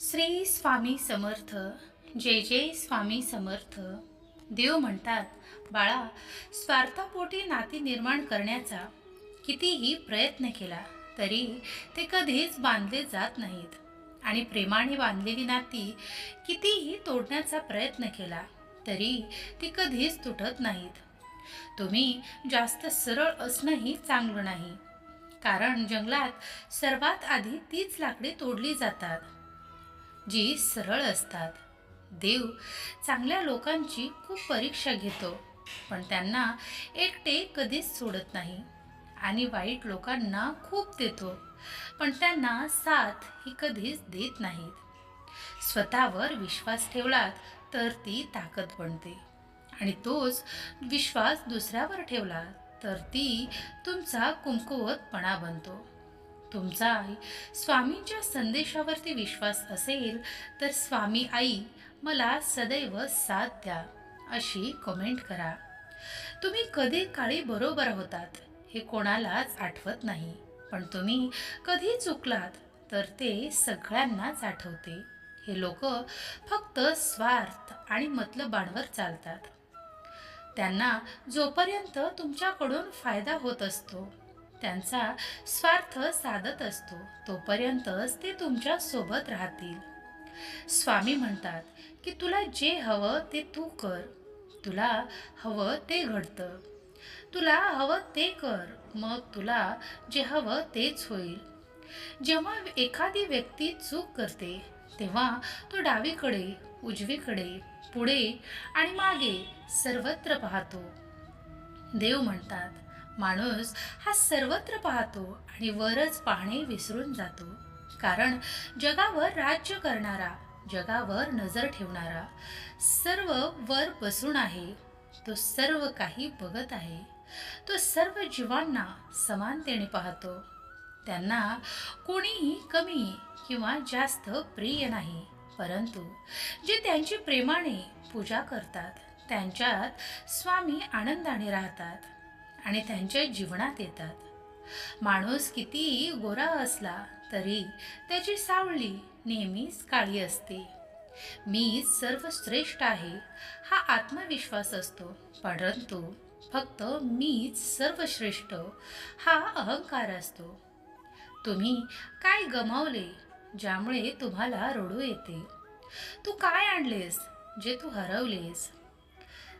श्री स्वामी समर्थ जय जय स्वामी समर्थ. देव म्हणतात बाळा स्वार्थापोटी नाती निर्माण करण्याचा कितीही प्रयत्न केला तरी ते कधीच बांधले जात नाहीत. आणि प्रेमाने बांधलेली नाती कितीही तोडण्याचा प्रयत्न केला तरी ती कधीच तुटत नाहीत. तुम्ही जास्त सरळ असणंही चांगलं नाही. कारण जंगलात सर्वात आधी तीच लाकडे तोडली जातात. जी सरळ असतात. देव चांगल्या लोकांची खूप परीक्षा घेतो पण त्यांना एकटे कधीच सोडत नाही. आणि वाईट लोकांना खूप देतो पण त्यांना साथ ही कधीच देत नाहीत स्वतःवर विश्वास ठेवलात तर ती ताकद बनते. आणि तोच विश्वास दुसऱ्यावर ठेवला तर ती तुमचा कुमकुवतपणा बनतो. तुमचा स्वामींच्या संदेशावरती विश्वास असेल तर स्वामी आई मला सदैव साथ द्या अशी कमेंट करा. तुम्ही कधी काळी बरोबर होतात हे कोणालाच आठवत नाही पण तुम्ही कधी चुकलात तर ते सगळ्यांनाच आठवते. हे लोक फक्त स्वार्थ आणि मतलबांवर चालतात. त्यांना जोपर्यंत तुमच्याकडून फायदा होत असतो त्यांचा स्वार्थ साधत असतो तोपर्यंतच ते तुमच्यासोबत राहतील. स्वामी म्हणतात की तुला जे हवं ते तू कर. तुला हवं ते घडतं. तुला हवं ते कर. मग तुला जे हवं तेच होईल. जेव्हा एखादी व्यक्ती चूक करते तेव्हा तो डावीकडे उजवीकडे पुढे आणि मागे सर्वत्र पाहतो. देव म्हणतात माणूस हा सर्वत्र पाहतो आणि वरच पाहणे विसरून जातो. कारण जगावर राज्य करणारा जगावर नजर ठेवणारा सर्व वर बसून आहे. तो सर्व काही बघत आहे. तो सर्व जीवांना समानतेने पाहतो. त्यांना कोणीही कमी किंवा जास्त प्रिय नाही. परंतु जे त्यांची प्रेमाने पूजा करतात त्यांच्यात स्वामी आनंदाने राहतात. आणि त्यांच्या जीवनात येतात. माणूस कितीही गोरा असला तरी त्याची सावली नेहमीच काळी असते. मी सर्वश्रेष्ठ आहे हा आत्मविश्वास असतो परंतु फक्त मीच सर्वश्रेष्ठ हा अहंकार असतो. तुम्ही काय गमावले ज्यामुळे तुम्हाला रडू येते? तू काय आणलेस जे तू हरवलेस?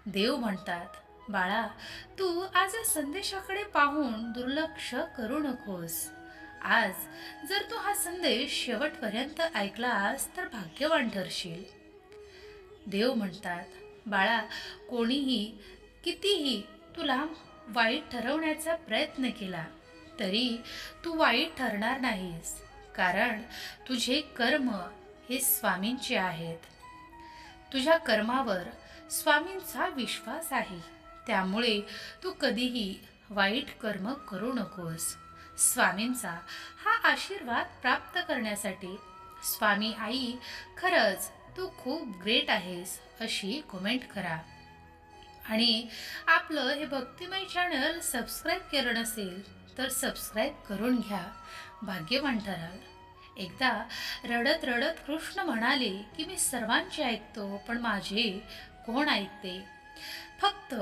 देव म्हणतात बाळा तू आज या संदेशाकडे पाहून दुर्लक्ष करू नकोस. आज जर तू हा संदेश शेवटपर्यंत ऐकलास तर भाग्यवान ठरशील. देव म्हणतात बाळा कोणीही कितीही तुला वाईट ठरवण्याचा प्रयत्न केला तरी तू वाईट ठरणार नाहीस कारण तुझे कर्म हे स्वामींचे आहेत. तुझ्या कर्मावर स्वामींचा विश्वास आहे. त्यामुळे तू कधीही वाईट कर्म करू नकोस. स्वामींचा हा आशीर्वाद प्राप्त करण्यासाठी स्वामी आई खरंच तू खूप ग्रेट आहेस अशी कमेंट करा. आणि आपलं हे भक्तिमय चॅनल सबस्क्राईब केलं नसेल तर सबस्क्राईब करून घ्या. भाग्यवान ठराल. एकदा रडत रडत कृष्ण म्हणाले की मी सर्वांचे ऐकतो पण माझे कोण ऐकते? फक्त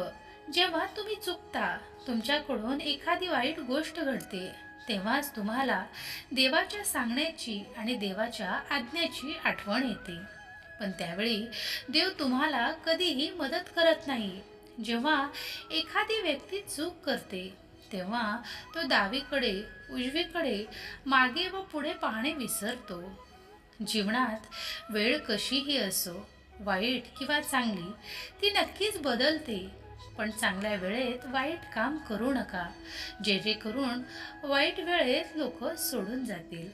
जेव्हा तुम्ही चुकता तुमच्याकडून एखादी वाईट गोष्ट घडते तेव्हाच तुम्हाला देवाच्या सांगण्याची आणि देवाच्या आज्ञेची आठवण येते. पण त्यावेळी देव तुम्हाला कधीही मदत करत नाही. जेव्हा एखादी व्यक्ती चूक करते तेव्हा तो डावीकडे उजवीकडे मागे व पुढे पाहणे विसरतो. जीवनात वेळ कशीही असो वाईट किंवा चांगली ती नक्कीच बदलते. पण चांगल्या वेळेत वाईट काम करू नका. जेणेकरून वाईट वेळेत लोक सोडून जातील.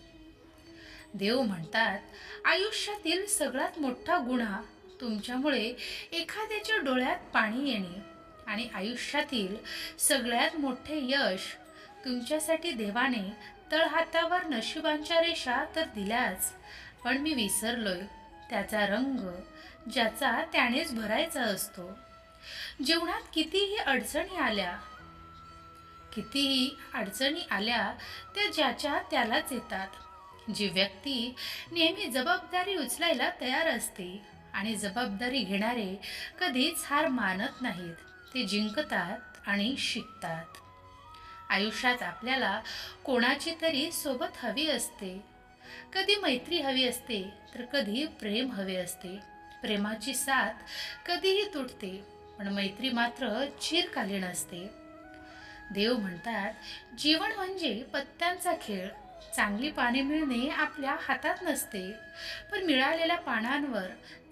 देव म्हणतात आयुष्यातील सगळ्यात मोठा गुन्हा तुमच्यामुळे एखाद्याच्या डोळ्यात पाणी येणे आणि आयुष्यातील सगळ्यात मोठे यश तुमच्यासाठी देवाने तळहातावर नशिबांच्या रेषा तर दिल्याच पण मी विसरलोय. त्याचा रंग ज्याचा त्यानेच भरायचा असतो. जीवनात कितीही अडचणी आल्या कितीही अडचणी आल्या त्या ज्याच्या त्यालाच येतात. जी व्यक्ती नेहमी जबाबदारी उचलायला तयार असते आणि जबाबदारी घेणारे कधीच हार मानत नाहीत ते जिंकतात आणि शिकतात. आयुष्यात आपल्याला कोणाची तरी सोबत हवी असते. कधी मैत्री हवी असते तर कधी प्रेम हवे असते. प्रेमाची साथ कधीही तुटते. पण मैत्री मात्र चिरकालीन असते. देव म्हणतात जीवन म्हणजे पत्त्यांचा खेळ. चांगली पाने मिळणे आपल्या हातात नसते पण मिळालेल्या पानांवर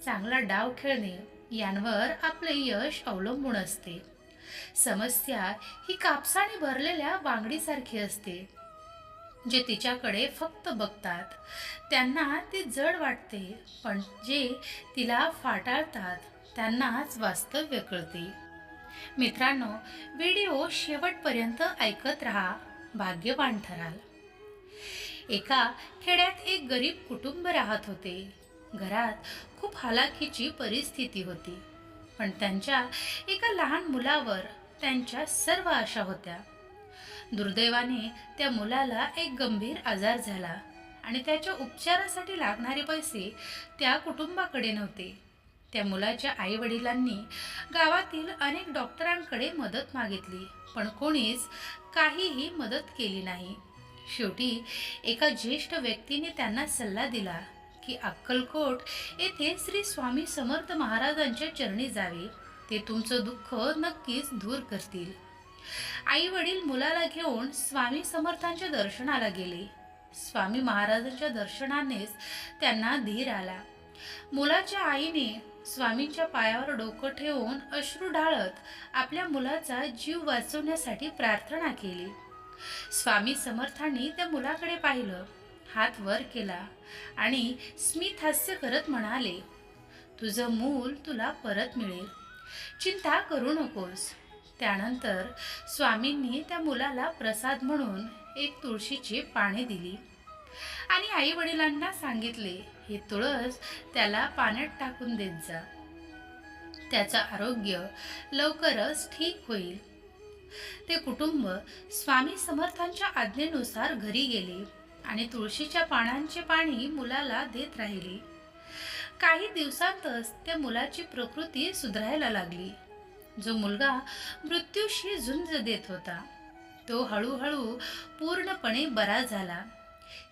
चांगला डाव खेळणे यांवर आपले यश अवलंबून असते. समस्या ही कापसाने भरलेल्या बांगडीसारखी असते जे तिच्याकडे फक्त बघतात. त्यांना ती जड वाटते पण जे तिला फाटाळतात. त्यांनाच वास्तव्य कळते. मित्रांनो व्हिडिओ शेवटपर्यंत ऐकत राहा भाग्यवान ठराल. एका खेड्यात एक गरीब कुटुंब राहत होते. घरात खूप हालाखीची परिस्थिती होती. पण त्यांच्या एका लहान मुलावर त्यांच्या सर्व आशा होत्या. दुर्दैवाने त्या मुलाला एक गंभीर आजार झाला आणि त्याच्या उपचारासाठी लागणारे पैसे त्या कुटुंबाकडे नव्हते. त्या मुलाच्या आई वडिलांनी गावातील अनेक डॉक्टरांकडे मदत मागितली पण कोणीच काहीही मदत केली नाही. शेवटी एका ज्येष्ठ व्यक्तीने त्यांना सल्ला दिला की अक्कलकोट येथे श्री स्वामी समर्थ महाराजांच्या चरणी जावे. ते तुमचं दुःख नक्कीच दूर करतील. आई वडील मुलाला घेऊन स्वामी समर्थांच्या दर्शनाला गेले. स्वामी महाराजांच्या दर्शनानेच त्यांना धीर आला. मुलाच्या आईने स्वामींच्या पायावर डोकं ठेवून अश्रू ढाळत आपल्या मुलाचा जीव वाचवण्यासाठी प्रार्थना केली. स्वामी समर्थांनी त्या मुलाकडे पाहिलं हात वर केला आणि स्मित हास्य करत म्हणाले तुझं मूल तुला परत मिळेल. चिंता करू नकोस. त्यानंतर स्वामींनी त्या मुलाला प्रसाद म्हणून एक तुळशीची पाने दिली. आणि आई वडिलांना सांगितले हे तुळस त्याला पाण्यात टाकून देत जा. त्याचं आरोग्य लवकरच ठीक होईल. ते कुटुंब स्वामी समर्थांच्या आज्ञेनुसार घरी गेले आणि तुळशीच्या पानांचे पाणी मुलाला देत राहिले. काही दिवसांतच त्या मुलाची प्रकृती सुधारायला लागली. जो मुलगा मृत्यूशी झुंज देत होता तो हळूहळू पूर्णपणे बरा झाला.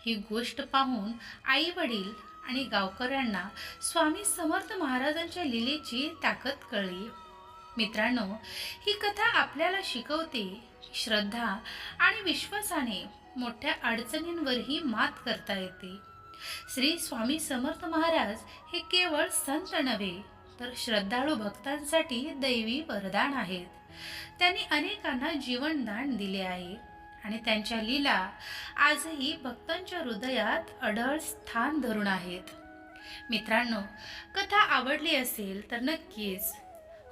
ही गोष्ट पाहून आई वडील आणि गावकऱ्यांना स्वामी समर्थ महाराजांच्या लिलेची ताकद कळली. मित्रांनो ही कथा आपल्याला शिकवते श्रद्धा आणि विश्वासाने मोठ्या अडचणींवरही मात करता येते. श्री स्वामी समर्थ महाराज हे केवळ संत नव्हे तर श्रद्धाळू भक्तांसाठी दैवी वरदान आहेत. त्यांनी अनेकांना जीवनदान दिले आहे. आणि त्यांच्या लीला आजही भक्तांच्या हृदयात अढळ स्थान धरून आहेत. मित्रांनो कथा आवडली असेल तर नक्कीच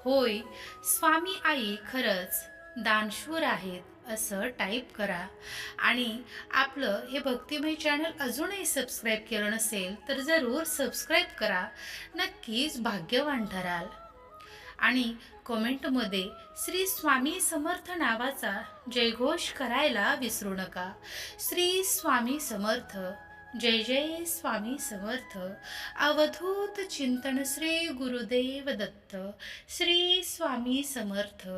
होय स्वामी आई खरंच दानशूर आहेत असं टाईप करा. आणि आपलं हे भक्तिमय चॅनल अजूनही सबस्क्राईब केलं नसेल तर जरूर सबस्क्राईब करा. नक्कीच भाग्यवान ठराल. आणि कमेंटमध्ये श्री स्वामी समर्थ नावाचा जयघोष करायला विसरू नका. श्री स्वामी समर्थ जय जय स्वामी समर्थ. अवधूत चिंतन श्री गुरुदेव दत्त. श्री स्वामी समर्थ.